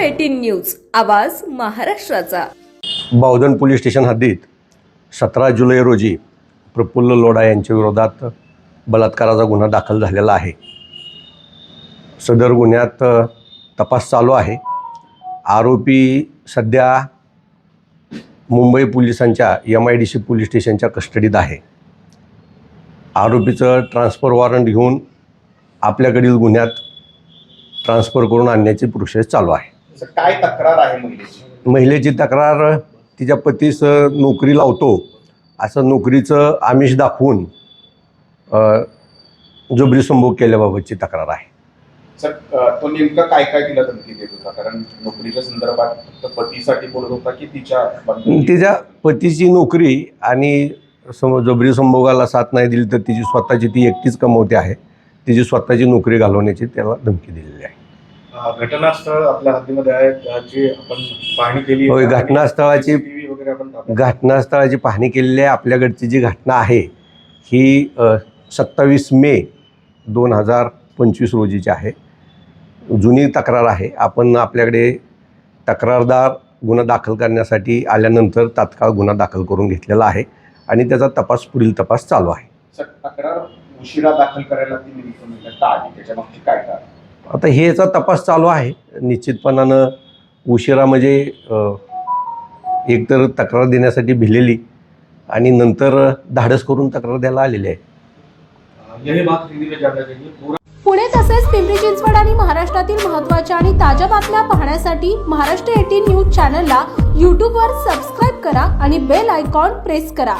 News आवाज महाराष्ट्राचा. Bavdhan police station हद्दीत सतरा जुलै रोजी प्रफुल्ल लोढा यांच्या विरोधात बलात्काराचा गुन्हा दाखल झालेला आहे. सदर गुन्ह्यात तपास चालू आहे. आरोपी सध्या मुंबई पोलिसांच्या M I D C police स्टेशनच्या कस्टडीत आहे. आरोपीचं ट्रान्सफर वॉरंट घेऊन आपल्याकडील गुन्ह्यात ट्रान्सफर करून आणण्याची प्रोसेस चालू आहे. काय तक्रार आहे महिलेची? महिलेची तक्रार तिच्या पतीस नोकरी लावतो. असं नोकरीचं आमिष दाखवून जबरी संभोग केल्याबाबतची तक्रार आहे. सर तो नेमकं काय काय तिला धमकी देत होता? कारण नोकरीच्या संदर्भात फक्त पतीसाठी बोलत होता की तिच्या तिच्या पतीची नोकरी आणि सम जबरी संभोगाला साथ नाही दिली तर तिची स्वतःची ती एकटीच कमवते आहे. तिची स्वतःची नोकरी घालवण्याची त्याला धमकी दिलेली आहे. घटनास्थळ आपल्या हद्दीमध्ये आहे त्याची आपण पाहणी केली होय, घटनास्थळाची- वगैरे आपण घटनास्थळाची पाहणी केलेली आहे आपल्याकडची जी घटना आहे ही सत्तावीस मे दोन हजार पंचवीस रोजीची आहे. जुनी तक्रार आहे. आपण आपल्याकडे तक्रारदार गुन्हा दाखल करण्यासाठी आल्यानंतर तात्काळ गुन्हा दाखल करून घेतलेला आहे आणि त्याचा तपास पुढील तपास चालू आहे. सर तक्रार उशिरा दाखल करायला ती काय आता हे याचा तपास चालू आहे. निश्चितपणानं उशिरा म्हणजे एकतर तक्रार देण्यासाठी भिलेली आणि नंतर धाडस करून तक्रार द्यायला आलेली आहे. पुणे तसेच पिंपरी चिंचवड आणि महाराष्ट्रातील महत्त्वाच्या आणि ताज्या बातम्या पाहण्यासाठी महाराष्ट्र एटीन न्यूज चॅनलला यूट्यूबवर सबस्क्राईब करा आणि बेल आयकॉन प्रेस करा.